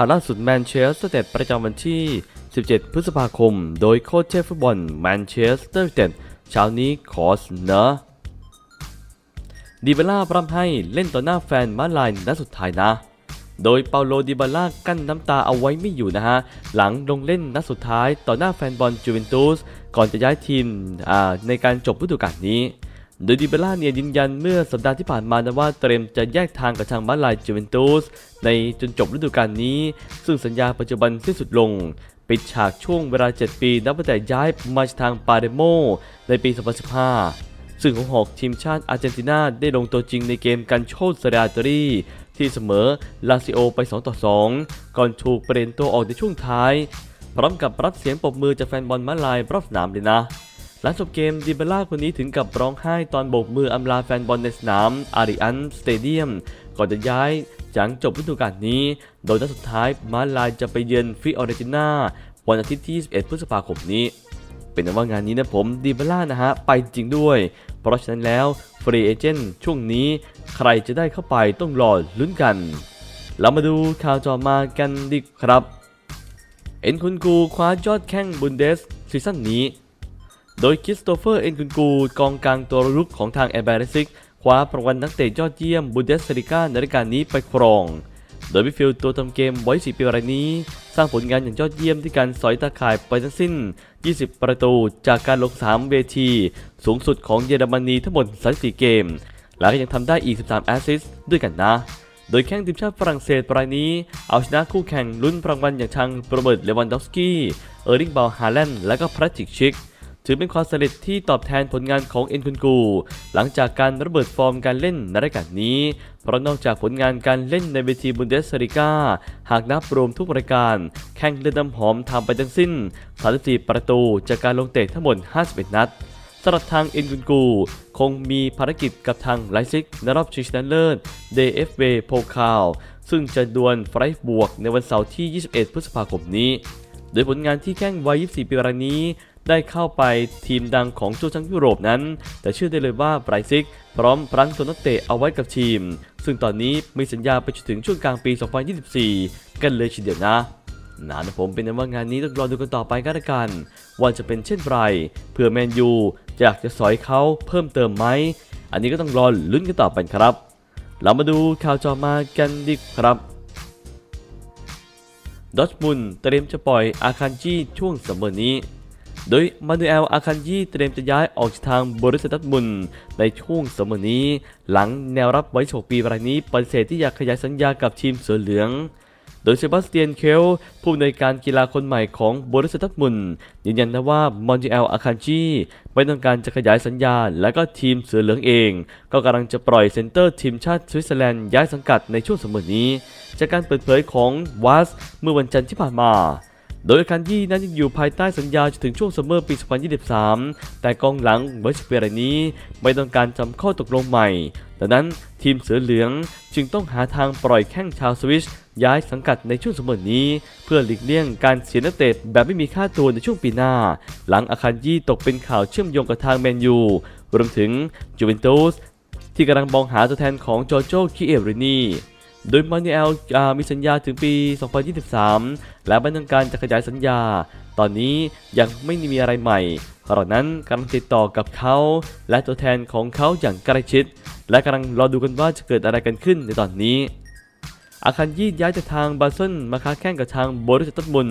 ข่าวล่าสุดแมนเชสเตอร์เต็ดประจำวันที่ 17 พฤษภาคม โดยโค้ชเชฟฟุตบอลแมนเชสเตอร์เต็ดเช้านี้ขอเสนอดิเบล่าพร่ำให้เล่นต่อหน้าแฟนมาลายนัดสุดท้ายนะ โดยเปาโลดิบาล่ากั้นน้ำตาเอาไว้ไม่อยู่นะฮะ หลังลงเล่นนัดสุดท้ายต่อหน้าแฟนบอลจูเวนตุสก่อนจะย้ายทีมในการจบฤดูกาลนี้ โดยดิเบล่าเนี่ยยืนยันเมื่อสัปดาห์ที่ผ่านมานะว่าเตรียมจะแยกทางกับทางมาลายจูเวนตุสในจนจบฤดูกาลนี้ ซึ่งสัญญาปัจจุบันสิ้นสุดลง ปิดฉากช่วงเวลา 7 ปีนับตั้งแต่ย้ายมาทางปาเดโม ในปี 2015 ซึ่งของหอกทีมชาติอาร์เจนตินาได้ลงตัวจริงในเกมกันโชดสเรอาตอรีที่เสมอลาซิโอไป2ต่อ2 ก่อนถูกเปลี่ยนตัวออกในช่วงท้าย พร้อมกับรับเสียงปรบมือจากแฟนบอลมาลายรอบสนามเลยนะ หลังจบเกมดิเบล่าคนนี้ถึงกับร้องไห้ตอนโบกมืออำลาแฟนบอลในสนามอาริอันสเตเดียมก่อนจะย้ายหลังจบฤดูกาลนี้ โดยนัดสุดท้ายมาลายจะไปเยือนฟิออเรจิน่าวันอาทิตย์ที่ 21 พฤษภาคมนี้ เป็นว่างานนี้นะผมดิเบล่านะฮะ ไปจริงด้วย เพราะฉะนั้นแล้วฟรีเอเจนต์ช่วงนี้ ใครจะได้เข้าไปต้องรอลุ้นกัน เรามาดูข่าวจอมากันดีครับ เอ็นคุนกูคว้ายอดแข้งบุนเดสซีซั่นนี้ โดยคริสโตเฟอร์เอ็นคุนกูกองกลางตัวรุกของทางแอร์แบริซิกคว้ารางวัลนักเตะยอดเยี่ยมบุนเดสลิก้าในรายการนี้ไปครอง โดยวิฟิลตัวทำเกมไว้4ปีรายนี้ สร้างผลงานอย่างยอดเยี่ยมที่การสอยตาข่ายไปทั้งสิ้น 20 ประตูจากการลงสามเวที สูงสุดของเยอรมนีทั้งหมด34เกม และก็ยังทำได้อีก 13 แอสซิสต์ด้วยกันนะ โดยแข้งทีมชาติฝรั่งเศสรายนี้ เอาชนะคู่แข่งลุ้นรางวัลอย่างทางโรเบิร์ตเลวันดอฟสกี้ เออร์ลิงบาลฮาแลนด์และก็พระติกชิก ถือเป็นความสำเร็จที่ตอบแทนผลงานของเอ็นคุนกู หลังจากการระเบิดฟอร์มการเล่นในรายการนี้ เพราะนอกจากผลงานการเล่นในเวทีบุนเดสลิกาหากนับรวมทุกรายการ แข่งเลือดน้ำหอมทำไปทั้งสิ้น 34 ประตูจากการลงเตะทั้งหมด 51 นัดสำหรับทางเอ็นกุนกู คงมีภารกิจกับทางไลซิกในรอบชิงชนะเลิศ DFB โพคาลซึ่งจะดวลไฟร์บวกในวันเสาร์ที่ 21 พฤษภาคมนี้ โดยผลงานที่แข้งวัย 24 ปีรายนี้ ได้เข้าไปทีมดังของโจชังยุโรปนั้น แต่เชื่อได้เลยว่าไบรซิก พร้อมรั้งตัวนักเตะเอาไว้กับทีม ซึ่งตอนนี้มีสัญญาไปจนถึงช่วงกลางปี 2024 กันเลยทีเดียวนะนะนผมเป็นนะว่างานนี้ต้องรอดูกันต่อไปกันละกัน ว่าจะเป็นเช่นไรเผื่อแมนยูจะอยากจะสอยเขาเพิ่มเติมไหม อันนี้ก็ต้องรอลุ้นกันต่อไปครับ เรามาดูข่าวจอมากันดีครับดอชมุนเตรียมจะปล่อยอาคันจีช่วงซัมเมอร์นี้ โดยมานูเอลอาคันยีเตรียมจะย้ายออกทางบริษัทดัตมุนในช่วงซัมอนี้ หลังแนวรับไว้6ปีรายนี้ปฏิเสธที่อยากขยายสัญญากับทีมเสือเหลือง โดยเซบาสเตียนเคลผู้อำนวยการกีฬาคนใหม่ของบริษัทดัตมุนยืนยันนะว่ามอนติเอลอาคันจีไม่ต้องการจะขยายสัญญาและก็ทีมเสือเหลืองเอง ก็กำลังจะปล่อยเซนเตอร์ทีมชาติสวิตเซอร์แลนด์ย้ายสังกัดในช่วงซัมอนี้ จากการเปิดเผยของวัสเมื่อวันจันทร์ที่ผ่านมา โดยอาคันยี่นั้นยังอยู่ภายใต้สัญญาจนถึงช่วงซัมเมอร์ปี 2023 แต่กองหลังเวสเปียรายนี้ไม่ต้องการจำข้อตกลงใหม่ ดังนั้นทีมเสือเหลืองจึงต้องหาทางปล่อยแข้งชาวสวิสย้ายสังกัดในช่วงซัมเมอร์นี้ เพื่อหลีกเลี่ยงการเสียนักเตะแบบไม่มีค่าตัวในช่วงปีหน้า หลังอาคันยี่ตกเป็นข่าวเชื่อมโยงกับทางแมนยูรวมถึงจูเวนตุสที่กำลังมองหาตัวแทนของโจโจคิเอรินี โดยมานูเอลมีสัญญาถึงปี 2023 และไม่ต้องการจะขยายสัญญา ตอนนี้ยังไม่มีอะไรใหม่เรานั้นกำลังติดต่อกับเขา และตัวแทนของเขาอย่างใกล้ชิด และกำลังรอดูกันว่าจะเกิดอะไรกันขึ้นในตอนนี้ อาคันยี่ย้ายจากทางบาเซนมาค้าแข่งกับทางบริษัทตัดมุน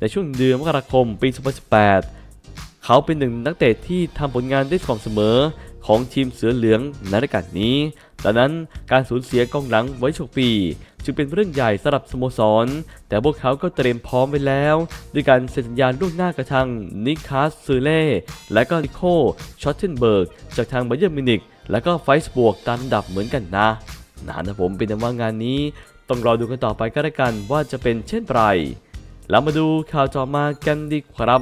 ในช่วงเดือนมกราคมปี 2018 เขาเป็นหนึ่งนักเตะที่ทำผลงานได้สม่ำเสมอ ของทีมเสือเหลืองในรายการนี้ดังนั้นการสูญเสียกองหลังไว้ชคปี จึงเป็นเรื่องใหญ่สำหรับสโมสร แต่พวกเขาก็เตรียมพร้อมไว้แล้ว ด้วยการเซ็นสัญญาล่วงหน้ากับทางนิคาสซูเล่และก็นิโคชอตเทนเบิร์กจากทางไบเยอร์มินิกและก็ไฟส์บวกตามดับเหมือนกันนะนะนะผมเป็นแต่ว่างานนี้ ต้องรอดูกันต่อไปก็แล้วกันว่าจะเป็นเช่นไรแล้วมาดูข่าวต่อมากันดีครับ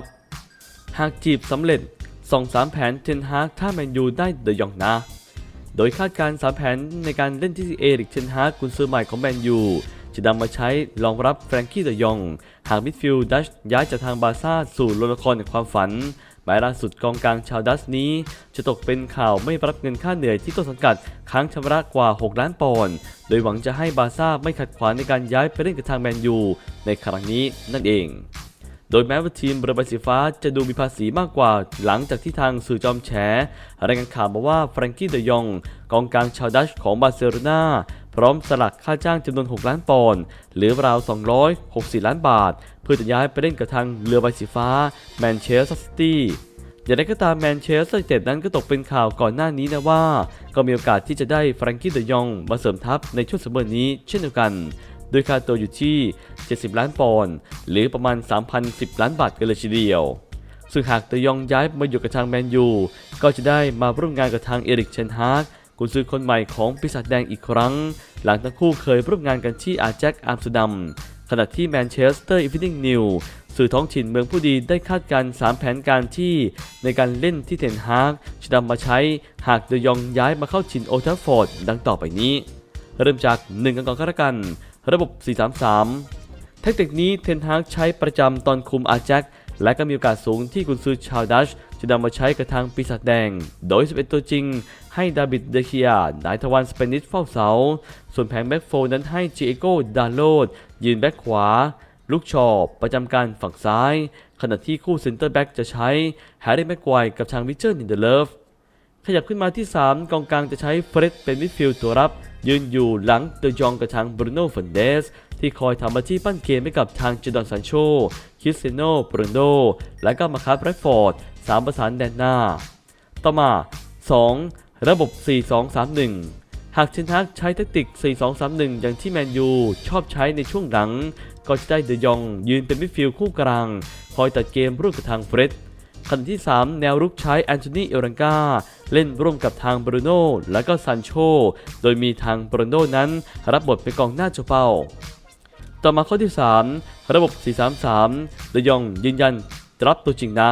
หากจีบสำเร็จ ส่องสามแผนเทนฮากถ้าแมนยูได้เดยองนะโดยคาดการณ์สามแผนในการเล่นที่เอริกเทนฮากกุนซือใหม่ของแมนยูจะนำมาใช้รองรับแฟรงกี้เดยอง หากมิดฟิลด์ดัชย้ายจากทางบาซ่าสู่โลละครในความฝันแม้ล่าสุดกองกลางชาวดัสนี้ จะตกเป็นข่าวไม่รับเงินค่าเหนื่อยที่ต้นสังกัดค้างชำระกว่า 6 ล้านปอนด์ โดยหวังจะให้บาซ่าไม่ขัดขวางในการย้ายไปเล่นกับทางแมนยูในครั้งนี้นั่นเอง โดยแม้ว่าทีมเรือใบสีฟ้าจะดูมีภาษีมากกว่า หลังจากที่ทางสื่อจอมแฉรายงานข่าวมาว่าแฟรงกี้เดยอง กองกลางชาวดัชของบาร์เซโลนาพร้อมสลักค่าจ้างจำนวน 6 ล้านปอนด์หรือราว 264ล้านบาท เพื่อจะย้ายไปเล่นกับทางเรือใบสีฟ้าแมนเชสเตอร์ซิตี้อย่างไรก็ตามแมนเชสเตอร์ยูไนเต็ดนั้นก็ตกเป็นข่าวก่อนหน้านี้นะว่า ก็มีโอกาสที่จะได้แฟรงกี้เดยองมาเสริมทัพในช่วงซัมเมอร์นี้เช่นเดียวกัน โดยค่าตัวอยู่ที่ 70 ล้านปอนด์หรือประมาณ 3,010 ล้านบาทกันเลยทีเดียว ซึ่งหากเดยองย้ายมาอยู่กับทางแมนยู ก็จะได้มาร่วมงานกับทางเอริกเชนฮากกุนซือคนใหม่ของปีศาจแดงอีกครั้ง หลังทั้งคู่เคยร่วมงานกันที่อาแจ็คอัมสเตอร์ดัมขณะที่แมนเชสเตอร์อีฟินิ่งนิวสื่อท้องถิ่นเมืองผู้ดีได้คาดการณ์3แผนการที่ในการเล่นที่เทนฮากจะนำมาใช้หากเดยองย้ายมาเข้าชินโอทัฟฟอร์ดดังต่อไปนี้ เริ่มจาก 1 กันก่อนก็แล้วกัน ระบบ 433 แทคติกนี้เทนฮากใช้ประจำตอนคุมอาแจ็คและก็มีโอกาสสูงที่กุนซือชาวดัชจะนำมาใช้กับทางปีศาจแดง โดย 11 ตัวจริง ให้ดาบิดเดเคียนายทวันสเปนิสเฝ้าเสา ส่วนแผงแบ็กโฟนั้นให้จิเอโกดาโลด ยืนแบ็กขวา ลูกชอบประจำการฝั่งซ้าย ขณะที่คู่เซนเตอร์แบ็กจะใช้แฮร์รี่แม็กควายกับทางวิเชอร์นินเดเลฟ ขยับขึ้นมาที่ 3 กองกลางจะใช้เฟร็ดเป็นมิดฟิลด์ตัวรับ ยืนอยู่หลังเดยองกับทางบรูโน่เฟนเดสที่คอยทำหน้าที่ปั้นเกมให้กับทางเจดอนซันโชคิสเซโนบรูโนและก็มาคาร์แรดฟอร์ดสามประสานแดนหน้า ต่อมา 2. ระบบ 4-2-3-1 หากเชนทักใช้แทคติก 4-2-3-1 อย่างที่แมนยูชอบใช้ในช่วงหลัง ก็จะได้เดยองยืนเป็นมิดฟิลด์คู่กลาง คอยตัดเกมร่วมกับทางเฟร็ดขณะที่ 3 แนวรุกใช้แอนโทนีเอรังกา เล่นร่วมกับทางบรูโน่และก็ซันโช โดยมีทางบรูโน่นั้นรับบทเป็นกองหน้าโจเป้า ต่อมาข้อที่ 3 ระบบ 433 เดยองยืนยันรับตัวจริงนะ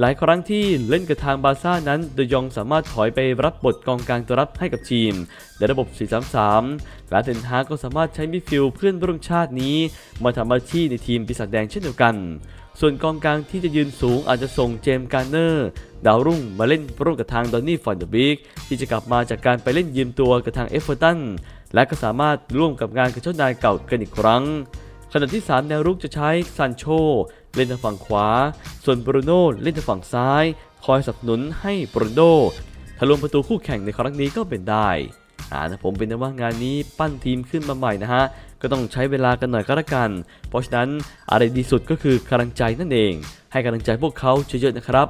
หลายครั้งที่เล่นกับทางบาร์ซ่านั้นเดยองสามารถถอยไปรับบทกองกลางตัวรับให้กับทีมในระบบ 433 และเทนฮาก็สามารถใช้มิดฟิลด์เพื่อนร่วมชาตินี้ มาทำหน้าที่ในทีมปีศาจแดงเช่นเดียวกัน ส่วนกองกลางที่จะยืนสูงอาจจะส่งเจมส์การ์เนอร์ ดาวรุ่งมาเล่นร่วมกับทางดอนนี่ฟอนเดอร์บิกที่จะกลับมาจากการไปเล่นยืมตัวกับทางเอฟเวอร์ตันและก็สามารถร่วมกับงานกับเจ้านายเก่ากันอีกครั้ง ขณะที่3แนวรุกจะใช้ซันโชเล่นทางฝั่งขวา ส่วนบรูโน่เล่นทางฝั่งซ้าย คอยสนับสนุนให้บรูโน่ทะลวงประตูคู่แข่งในครั้งนี้ก็เป็นได้อ่านะผมเป็นว่างานนี้ปั้นทีมขึ้นมาใหม่นะฮะ ก็ต้องใช้เวลากันหน่อยก็แล้วกัน เพราะฉะนั้นอะไรดีสุดก็คือกำลังใจนั่นเอง ให้กำลังใจพวกเขาเยอะๆนะครับ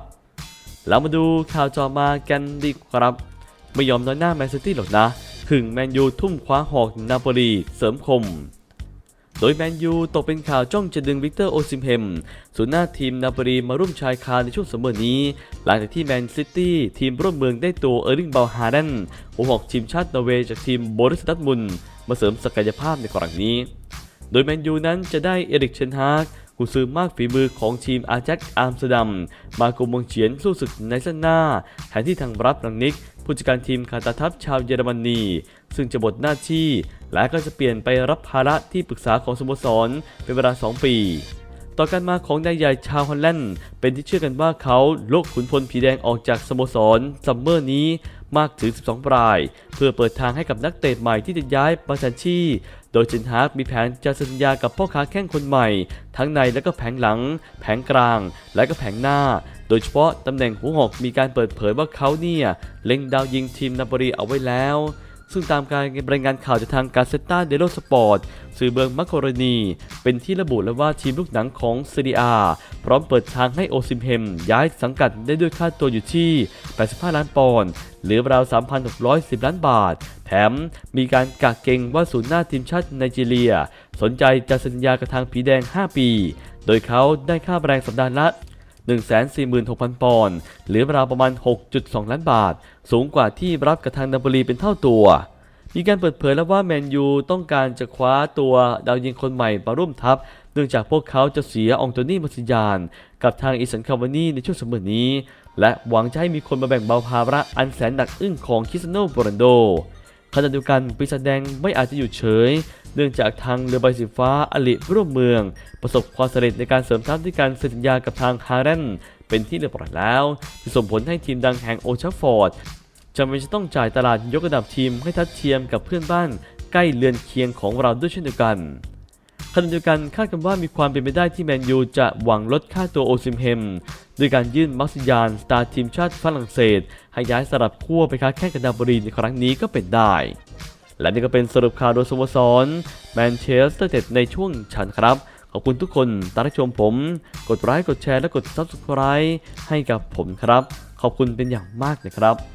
เรามาดูข่าวจอมากันดีครับ ไม่ยอมน้อยหน้าแมนซิตี้หรอกนะขึงแมนยูทุ่มคว้าหอกนาโปลีเสริมคม โดยแมนยูตกเป็นข่าวจ้องจะดึงวิกเตอร์โอซิมเฮมศูนย์หน้าทีมนาบรีมาร่วมชายคาในช่วงสมเมอร์นี้ หลังจากที่แมนซิตี้ทีมร่วมเมืองได้ตัวเออร์ลิงเบลฮาร์ดนหัวหอกทีมชาตินอร์เวย์จากทีมโบริสดัตมุนมาเสริมศักยภาพในครั้งนี้ โดยแมนยูนั้นจะได้เอริกเชนฮาก กุซือมากฝีมือของทีมอาแจ็คอัมสเตอร์ดัม มากุมวงเฉียนสู้ศึกในเส้นหน้า แทนที่ทางรับรังนิก ผู้จัดการทีมคาตาทัพชาวเยอรมนี ซึ่งจะบทหน้าที่ และก็จะเปลี่ยนไปรับภาระที่ปรึกษาของสโมสรเป็นเวลา 2 ปีต่อการมาของนายใหญ่ชาวฮอลแลนด์เป็นที่เชื่อกันว่าเขาโลกขุนพลผีแดงออกจากสโมสรซัมเมอร์นี้ มากถึง 12 ราย เพื่อเปิดทางให้กับนักเตะใหม่ที่จะย้ายมาแทนที่ โดยเจนฮาร์กมีแผนจะสัญญากับพ่อค้าแข้งคนใหม่ ทั้งในและก็แผงหลัง แผงกลาง และก็แผงหน้า โดยเฉพาะตำแหน่งหัวหอกมีการเปิดเผยว่าเขาเนี่ยเล็งดาวยิงทีมนาบรีเอาไว้แล้ว ซึ่งตามการรายงานข่าวจากทางกาเซต้าเดโลสปอร์ตสื่อเบิร์งมักโครนีเป็นที่ระบุแล้วว่าทีมลูกหนังของซีเรียพร้อมเปิดทางให้โอซิมเฮม ย้ายสังกัดได้ด้วยค่าตัวอยู่ที่ 85 ล้านปอนด์หรือราว 3,610 ล้านบาท แถมมีการกักเกงว่าศูนย์หน้าทีมชาติไนจีเรีย สนใจจะสัญญากับทางผีแดง 5 ปี โดยเขาได้ค่าแรงสัปดาห์ละ 146,000 ปอนด์หรือราวประมาณ 6.2 ล้านบาท สูงกว่าที่รับกับทางนาโปลีเป็นเท่าตัว มีการเปิดเผยแล้วว่าแมนยูต้องการจะคว้าตัวดาวยิงคนใหม่มาร่วมทัพ เนื่องจากพวกเขาจะเสียองโตนี่มาซิยาน กับทางอิสันคาวานีในช่วงสมัยนี้ และหวังจะให้มีคนมาแบ่งเบาภาระอันแสนหนักอึ้งของคริสโนโรนัลโด ขณะเดียวกันปีศาจแดงไม่อาจจะอยู่เฉย เนื่องจากทางเรือใบสีฟ้าอลิร่วมเมือง ประสบความสำเร็จในการเสริมทัพด้วยการเซ็นสัญญากับทางฮาร์เรนเป็นที่เรียบร้อยแล้วจะส่งผลให้ทีมดังแห่งโอชัฟฟอร์ดจำเป็นจะต้องจ่ายตลาดยกระดับทีมให้ทัดเทียมกับเพื่อนบ้านใกล้เลือนเคียงของเราด้วยเช่นเดียวกัน ขณะเดียวกันคาดกันว่ามีความเป็นไปได้ที่แมนยูจะหวังลดค่าตัวโอซิมเฮมด้วยการยื่นมักซิยานสตาร์ทีมชาติฝรั่งเศส ให้ย้ายสลับขั้วไปค้าแข่งกับนาบรีในครั้งนี้ก็เป็นได้ และนี่ก็เป็นสรุปข่าวโดยสโมสรแมนเชสเตอร์เต็ดในช่วงชันครับ ขอบคุณทุกคนตามรับชมผม กดไลค์กดแชร์และกด Subscribe ให้กับผมครับ ขอบคุณเป็นอย่างมากนะครับ